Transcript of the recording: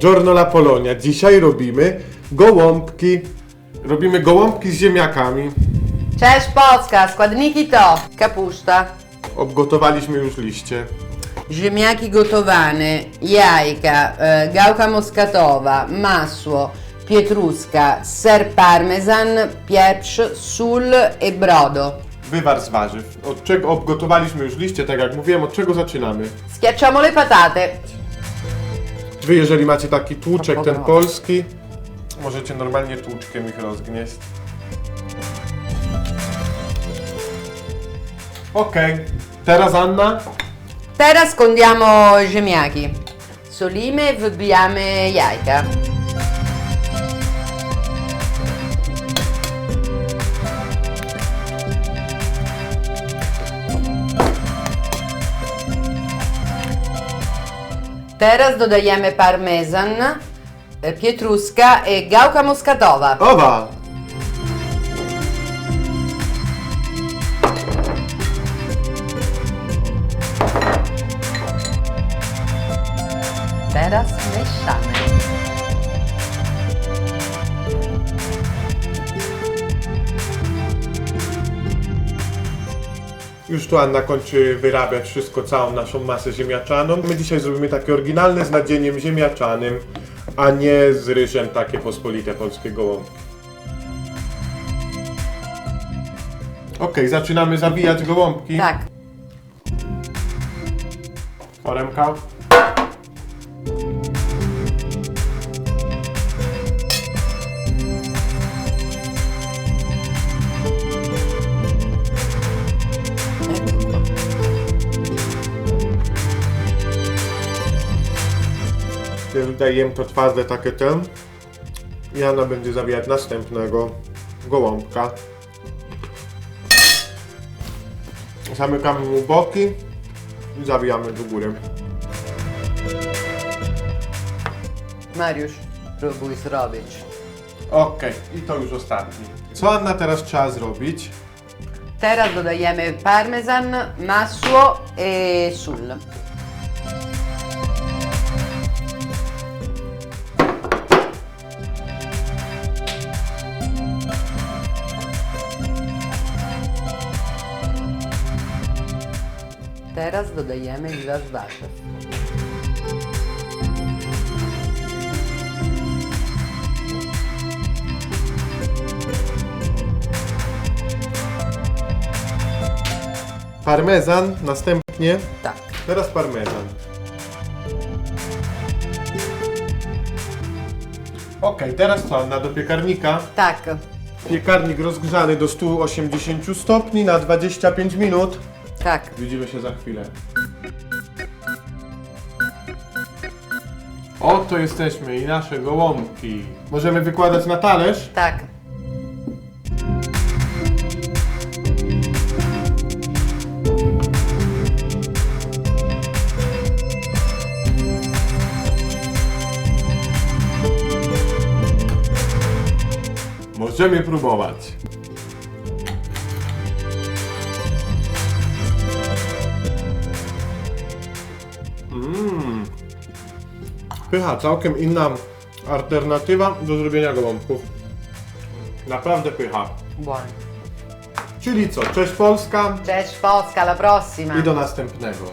Giorno la Polonia. Dzisiaj robimy gołąbki. Robimy gołąbki z ziemniakami. Cześć Polska, składniki to kapusta, Obgotowaliśmy już liście. ziemniaki gotowane, jajka, e, gałka muskatowa, masło, pietruszka, ser parmesan, pieprz, sól i brodo. Wywar z warzyw. Od czego obgotowaliśmy już liście, tak jak mówiłem, od czego zaczynamy? Schiacciamo le patate. Wy, jeżeli macie taki tłuczek, ten polski, możecie normalnie tłuczkiem ich rozgnieść. Okej. Teraz Anna. Teraz condiamo ziemniaki. Solimy, wybijamy jajka. Teraz dodajemy parmesan, e, pietruszka i gałka muskatowa. Owa! Teraz mieszamy. Już tu Anna kończy wyrabiać wszystko, całą naszą masę ziemniaczaną. My dzisiaj zrobimy takie oryginalne z nadzieniem ziemniaczanym, a nie z ryżem takie pospolite polskie gołąbki. Okej, zaczynamy zawijać gołąbki. Tak. Foremka. Ja Dajemy to twarde takie ten. I Anna będzie zawijać następnego gołąbka. Zamykamy mu boki i zawijamy do góry. Mariusz, próbuj zrobić. Okej, i to już ostatni. Co Anna teraz trzeba zrobić? Teraz dodajemy parmesan, masło i sól. Teraz dodajemy dwa z warzyw. Parmezan, następnie. Tak. Teraz parmezan. Okej, teraz co Anna? Do piekarnika. Tak. Piekarnik rozgrzany do 180 stopni na 25 minut. Tak. Widzimy się za chwilę. Oto jesteśmy i nasze gołąbki. Możemy wykładać na talerz. Tak. Możemy próbować. Mmm. Pycha, całkiem inna alternatywa do zrobienia gołąbków. Naprawdę pycha. Buono. Czyli co, cześć Polska Cześć Polska, alla prossima. i do następnego.